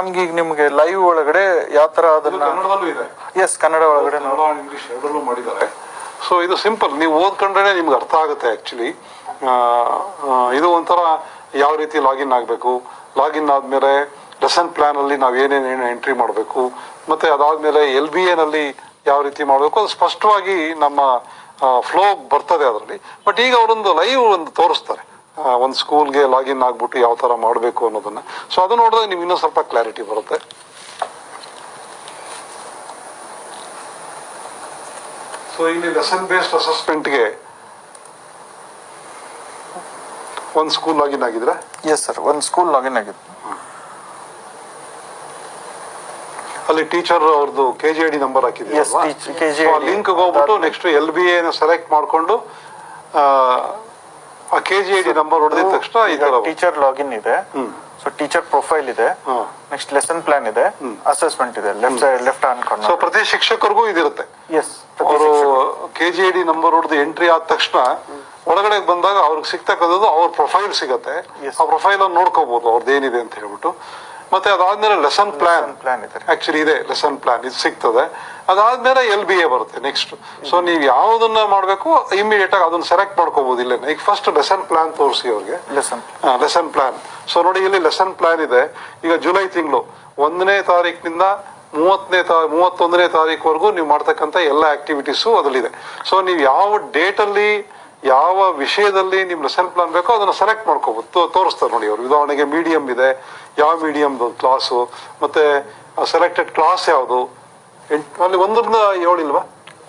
ನಮ್ಗೆ ಈಗ ನಿಮ್ಗೆ ಲೈವ್ ಒಳಗಡೆ ಯಾವ ತರ ಅದನ್ನ ಕನ್ನಡದಲ್ಲೂ ಇದೆ. ಎಸ್ ಕನ್ನಡ ಒಳಗಡೆ ಕನ್ನಡ ಇಂಗ್ಲಿಷ್ ಎರಡರಲ್ಲೂ ಮಾಡಿದ್ದಾರೆ. ಸೊ ಇದು ಸಿಂಪಲ್ ನೀವು ಓದ್ಕೊಂಡ್ರೆ ನಿಮ್ಗೆ ಅರ್ಥ ಆಗುತ್ತೆ ಆ್ಯಕ್ಚುಲಿ ಇದು ಒಂಥರ ಯಾವ ರೀತಿ ಲಾಗಿನ್ ಆಗಬೇಕು? ಲಾಗಿನ್ ಆದಮೇಲೆ ಲೆಸನ್ ಪ್ಲ್ಯಾನಲ್ಲಿ ನಾವು ಏನೇನೇನು ಎಂಟ್ರಿ ಮಾಡಬೇಕು? ಮತ್ತು ಅದಾದಮೇಲೆ ಎಲ್ ಬಿ ಎನಲ್ಲಿ ಯಾವ ರೀತಿ ಮಾಡಬೇಕು? ಅದು ಸ್ಪಷ್ಟವಾಗಿ ನಮ್ಮ ಫ್ಲೋ ಬರ್ತದೆ ಅದರಲ್ಲಿ. ಬಟ್ ಈಗ ಅವರೊಂದು ಲೈವ್ ಒಂದು ತೋರಿಸ್ತಾರೆ. ಒಂದು ಸ್ಕೂಲ್ಗೆ ಲಾಗಿನ್ ಆಗ್ಬಿಟ್ಟು ಯಾವ ಥರ ಮಾಡಬೇಕು ಅನ್ನೋದನ್ನ. ಸೊ ಅದು ನೋಡಿದ್ರೆ ನಿಮ್ಗೆ ಇನ್ನೂ ಸ್ವಲ್ಪ ಕ್ಲಾರಿಟಿ ಬರುತ್ತೆ. ಸೊ ಇಲ್ಲಿ ಲೆಸನ್ ಬೇಸ್ಡ್ ಅಸೆಸ್ಮೆಂಟ್ಗೆ ಒಂದು ಸ್ಕೂಲ್ ಲಾಗಿನ್ ಆಗಿದ್ರೆ? ಎಸ್ ಸರ್ ಒಂದು ಸ್ಕೂಲ್ ಲಾಗಿನ್ ಆಗಿದೆ ಅಲ್ಲಿ ಟೀಚರ್ ಅವ್ರದ್ದು K G I D number KGID. Link ಹೋಗ್ಬಿಟ್ಟು next L B A select ಮಾಡ್ಕೊಂಡು ಆ, ಕೆಜಿಐಡಿ ನಂಬರ್ ತಕ್ಷಣ ಈ ತರ ಟೀಚರ್ ಲಾಗಿನ್ ಇದೆ. ಸೊ ಟೀಚರ್ ಪ್ರೊಫೈಲ್ ಇದೆ. ನೆಕ್ಸ್ಟ್ ಲೆಸನ್ ಪ್ಲಾನ್ ಇದೆ. ಅಸೆಸ್ಮೆಂಟ್ ಇದೆ. Left side left hand so ಪ್ರತಿ ಶಿಕ್ಷಕರಿಗೂ ಇದಿರುತ್ತೆ. ಎಸ್ ಅವರು K G I D number ಹೊಡೆದು ಎಂಟ್ರಿ ಆದ ತಕ್ಷಣ ಒಳಗಡೆ ಬಂದಾಗ ಅವ್ರಿಗೆ ಸಿಗ್ತಕ್ಕಂಥದ್ದು ಅವ್ರ ಪ್ರೊಫೈಲ್ ಸಿಗತ್ತೆ. ಆ ಪ್ರೊಫೈಲ್ ಅನ್ನು ನೋಡ್ಕೋಬಹುದು ಅವ್ರದ್ದು ಏನಿದೆ ಅಂತ ಹೇಳ್ಬಿಟ್ಟು. ಮತ್ತೆ ಅದಾದ್ಮೇಲೆ ಲೆಸನ್ ಪ್ಲಾನ್ ಪ್ಲಾನ್ ಇದೆ. ಆಕ್ಚುಲಿ ಇದೆ ಲೆಸನ್ ಪ್ಲಾನ್ ಇದು ಸಿಗ್ತದೆ. ಅದಾದ್ಮೇಲೆ ಎಲ್ ಬಿ ಎ ಬರುತ್ತೆ ನೆಕ್ಸ್ಟ್ ಸೊ ನೀವು ಯಾವ್ದನ್ನ ಮಾಡಬೇಕು ಇಮಿಡಿಯೇಟ್ ಆಗಿ ಅದನ್ನ ಸೆಲೆಕ್ಟ್ ಮಾಡ್ಕೋಬಹುದು ಇಲ್ಲೇ ಈಗ ಫಸ್ಟ್ ಲೆಸನ್ ಪ್ಲಾನ್ ತೋರಿಸಿ ಅವ್ರಿಗೆ. ಲೆಸನ್ ಲೆಸನ್ ಪ್ಲಾನ್ ಸೊ ನೋಡಿ ಇಲ್ಲಿ ಲೆಸನ್ ಪ್ಲಾನ್ ಇದೆ. ಈಗ ಜುಲೈ ತಿಂಗಳು ಒಂದನೇ ತಾರೀಕಿನಿಂದ ಮೂವತ್ತನೇ ತಾ ಮೂವತ್ತೊಂದನೇ ತಾರೀಕುವರೆಗೂ ನೀವು ಮಾಡ್ತಕ್ಕಂಥ ಎಲ್ಲ ಆಕ್ಟಿವಿಟೀಸು ಅದರಲ್ಲಿದೆ. ಸೊ ನೀವು ಯಾವ ಡೇಟಲ್ಲಿ ಯಾವ ವಿಷಯದಲ್ಲಿ ನಿಮ್ಮ ಲೆಸನ್ ಪ್ಲಾನ್ ಬೇಕೋ ಅದನ್ನ ಸೆಲೆಕ್ಟ್ ಮಾಡ್ಕೋಬಹುದು ತೋ- ತೋರಿಸ್ತಾರೆ ನೋಡಿ ಅವರು. ಉದಾಹರಣೆಗೆ ಮೀಡಿಯಂ ಇದೆ. ಯಾವ ಮೀಡಿಯಮ್ದು ಕ್ಲಾಸು ಮತ್ತೆ ಸೆಲೆಕ್ಟೆಡ್ ಕ್ಲಾಸ್ ಯಾವುದು? ಅಲ್ಲಿ ಒಂದರಿಂದ ಏಳಿಲ್ವಾ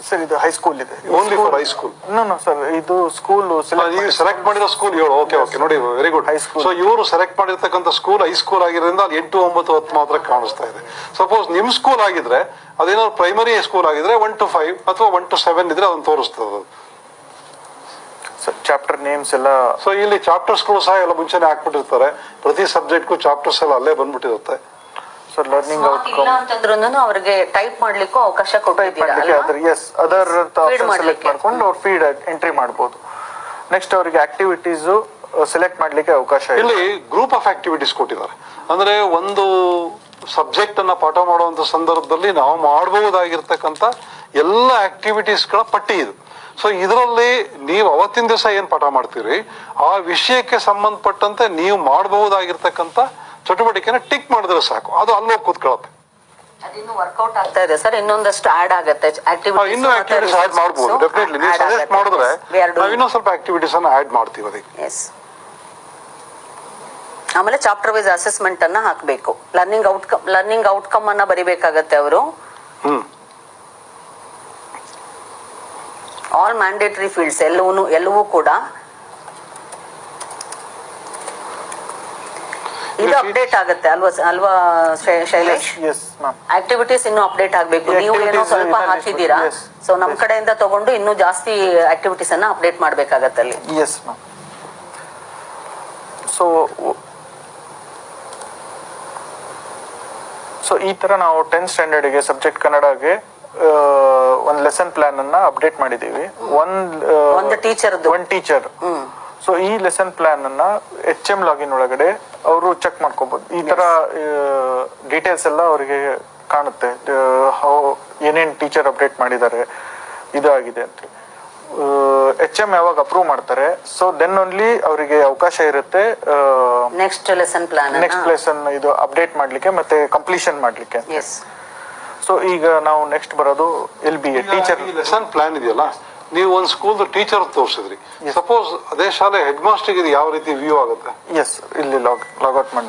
ಸರ್ ಇದು ಹೈಸ್ಕೂಲ್ ಇದೆ. Only for high school no no sir ಇದು ಸ್ಕೂಲ್ ನೀವು ಸೆಲೆಕ್ಟ್ ಮಾಡಿರೋ ಸ್ಕೂಲ್ ಏಳು. ಓಕೆ ಓಕೆ ನೋಡಿ very good high school. So ಇವರು ಸೆಲೆಕ್ಟ್ ಮಾಡಿರ್ತಕ್ಕಂಥ ಸ್ಕೂಲ್ ಹೈ ಸ್ಕೂಲ್ ಆಗಿರೋದ್ರಿಂದ ಅಲ್ಲಿ ಎಂಟು ಒಂಬತ್ತು ಹತ್ತು ಮಾತ್ರ ಕಾಣಿಸ್ತಾ ಇದೆ. ಸಪೋಸ್ ನಿಮ್ಮ ಸ್ಕೂಲ್ ಆಗಿದ್ರೆ ಅದೇನಾದ್ರು ಪ್ರೈಮರಿ ಸ್ಕೂಲ್ ಆಗಿದ್ರೆ ಒನ್ ಟು ಫೈವ್ ಅಥವಾ ಒನ್ ಟು ಸೆವೆನ್ ಇದ್ರೆ ಅದನ್ನ ತೋರಿಸ್ತದೆ ಅದು. ಚಾಪ್ಟರ್ ನೇಮ್ಸ್ ಎಲ್ಲ ಸೊ ಇಲ್ಲಿ ಚಾಪ್ಟರ್ಸ್ಗಳು ಸಹ ಎಲ್ಲ ಮುಂಚೆನೆ ಹಾಕ್ಬಿಟ್ಟಿರ್ತಾರೆ. ಪ್ರತಿ ಸಬ್ಜೆಕ್ಟ್ಗೂ ಚಾಪ್ಟರ್ಸ್ ಎಲ್ಲ ಅಲ್ಲೇ ಬಂದ್ಬಿಟ್ಟಿರುತ್ತೆ. ಸೊ ಲರ್ನಿಂಗ್ ಔಟ್ಕಮ್ ಅವರಿಗೆ ಅವ್ರಿಗೆ ಟೈಪ್ ಮಾಡ್ಲಿಕ್ಕೂ ಅವಕಾಶ ಕೊಟ್ಟಿದ್ದೀರಾ? ಅದರ ಎಸ್ ಅದರ್ ಸೆಲೆಕ್ಟ್ ಮಾಡ್ಕೊಂಡು ಅವ್ರು ಫೀಡ್ ಎಂಟ್ರಿ ಮಾಡ್ಬೋದು. ನೆಕ್ಸ್ಟ್ ಅವರಿಗೆ ಆಕ್ಟಿವಿಟೀಸ್ ಸೆಲೆಕ್ಟ್ ಮಾಡ್ಲಿಕ್ಕೆ ಅವಕಾಶ ಇದೆ. ಇಲ್ಲಿ ಗ್ರೂಪ್ ಆಫ್ ಆಕ್ಟಿವಿಟೀಸ್ ಕೊಟ್ಟಿದ್ದಾರೆ. ಅಂದ್ರೆ ಒಂದು ಸಬ್ಜೆಕ್ಟ್ ಅನ್ನ ಪಾಠ ಮಾಡುವಂತ ಸಂದರ್ಭದಲ್ಲಿ ನಾವು ಮಾಡಬಹುದಾಗಿರ್ತಕ್ಕಂಥ ಎಲ್ಲ ಆಕ್ಟಿವಿಟೀಸ್ಗಳ ಪಟ್ಟಿ ಇದು. ಸೊ ಇದರಲ್ಲಿ ನೀವು ಅವತ್ತಿನ ದಿವಸ ಏನು ಪಾಠ ಮಾಡ್ತೀರಿ? ಆ ವಿಷಯಕ್ಕೆ ಸಂಬಂಧಪಟ್ಟಂತೆ ನೀವು ಮಾಡಬಹುದಾಗಿರ್ತಕ್ಕಂಥ ಚಟುವಟಿಕೆನ ಟಿಕ್ ಮಾಡಿದ್ರೆ ಸಾಕು. ಅದು ಅಲ್ಲೋಗಿ ಕೂತ್ಕೊಳ್ಳುತ್ತೆ. ಇನ್ನೂ ವರ್ಕೌಟ್ ಆಗ್ತಾ ಇದೆ ಸರ್. ಇನ್ನೊಂದಷ್ಟು ಆಡ್ ಆಗುತ್ತೆ. ಇನ್ನೂ ಆಕ್ಟಿವಿಟೀಸ್ ಆಡ್ ಮಾಡ್ಬೋದು. ಡೆಫಿನೆಟ್ಲಿ ನೀವು ಸಜೆಸ್ಟ್ ಮಾಡಿದ್ರೆ ನಾವು ಇನ್ನೂ ಸ್ವಲ್ಪ ಆಕ್ಟಿವಿಟೀಸ್ ಅನ್ನು ಆಡ್ ಮಾಡ್ತೀವಿ ಅದಕ್ಕೆ. ಎಸ್ ಆಮೇಲೆ ಚಾಪ್ಟರ್ ವೈಸ್ ಅಸೆಸ್ಮೆಂಟ್ ಅನ್ನ ಹಾಕಬೇಕು. ಲರ್ನಿಂಗ್ ಔಟ್ಕಮ್ ಲರ್ನಿಂಗ್ ಔಟ್ಕಮ್ ಅನ್ನ ಬರಿಬೇಕಾಗತ್ತೆ ಅವರು. ಹ್ಮ್. ಆಲ್ ಮ್ಯಾಂಡೇಟರಿ ಫೀಲ್ಡ್ಸ್ ಎಲ್ಲವೂ ಎಲ್ಲವೂ ಕೂಡ. ಇದು ಅಪ್ಡೇಟ್ ಆಗುತ್ತೆ ಅಲ್ವಾ ಅಲ್ವಾ ಶೈಲೇಶ್? ಆಕ್ಟಿವಿಟೀಸ್ ಇನ್ನು ಅಪ್ಡೇಟ್ ಆಗಬೇಕು. ನೀವು ಏನೋ ಸ್ವಲ್ಪ ಹಾಕಿದ್ದೀರಾ? ಸೊ ನಮ್ಮ ಕಡೆಯಿಂದ ತಗೊಂಡು ಇನ್ನು ಜಾಸ್ತಿ ಆಕ್ಟಿವಿಟೀಸ್ ಅನ್ನ ಅಪ್ಡೇಟ್ ಮಾಡ್ಬೇಕಾಗತ್ತೆ ಅಲ್ಲಿ. ಎಸ್ ಸೊ ಸೊ ಈ ತರ ನಾವು ಟೆಂತ್ ಸ್ಟ್ಯಾಂಡರ್ಡ್ಗೆ ಸಬ್ಜೆಕ್ಟ್ ಕನ್ನಡಗೆ ಒಂದು ಲೆಸನ್ ಪ್ಲಾನ್ ಅನ್ನ ಅಪ್ಡೇಟ್ ಮಾಡಿದೀವಿ ಒಂದ್ ಒಂದು ಟೀಚರ್ ಒನ್ ಟೀಚರ್ ಸೊ ಈ ಲೆಸನ್ ಪ್ಲಾನ್ ಅನ್ನ ಎಚ್ ಎಂ ಲಾಗಿನ್ ಒಳಗಡೆ ಅವರು ಚೆಕ್ ಮಾಡ್ಕೋಬಹುದು ಈ ತರ ಡೀಟೇಲ್ಸ್ ಎಲ್ಲ ಅವರಿಗೆ ಕಾಣುತ್ತೆ. ಏನೇನ್ ಟೀಚರ್ ಅಪ್ಡೇಟ್ ಮಾಡಿದ್ದಾರೆ. ಇದು ಆಗಿದೆ ಅಂತ. ಎಚ್ ಎಂ ಯಾವಾಗ ಅಪ್ರೂವ್ ಮಾಡ್ತಾರೆ. ಸೊ ದೆನ್ ಓನ್ಲಿ ಅವರಿಗೆ ಅವಕಾಶ ಇರುತ್ತೆ next lesson plan next lesson ಇದು ಅಪ್ಡೇಟ್ ಮಾಡ್ಲಿಕ್ಕೆ ಮತ್ತೆ ಕಂಪ್ಲೀಷನ್ ಮಾಡ್ಲಿಕ್ಕೆ ಸೊ ಈಗ ನಾವು ನೆಕ್ಸ್ಟ್ ಬರೋದು L B A teacher lesson plan ಇದೆಯಲ್ಲ? ನೀವು ಒಂದು ಸ್ಕೂಲ್ ಟೀಚರ್ ತೋರಿಸಿದ್ರಿ. ಸಪೋಸ್ ಅದೇ ಶಾಲೆ ಹೆಡ್ ಮಾಸ್ಟರ್ ಇದು ಯಾವ ರೀತಿ ವ್ಯೂ ಆಗುತ್ತೆ? ಎಸ್ ಇಲ್ಲಿ ಲಾಗ್ ಲಾಗೌಟ್ ಮಾಡಿ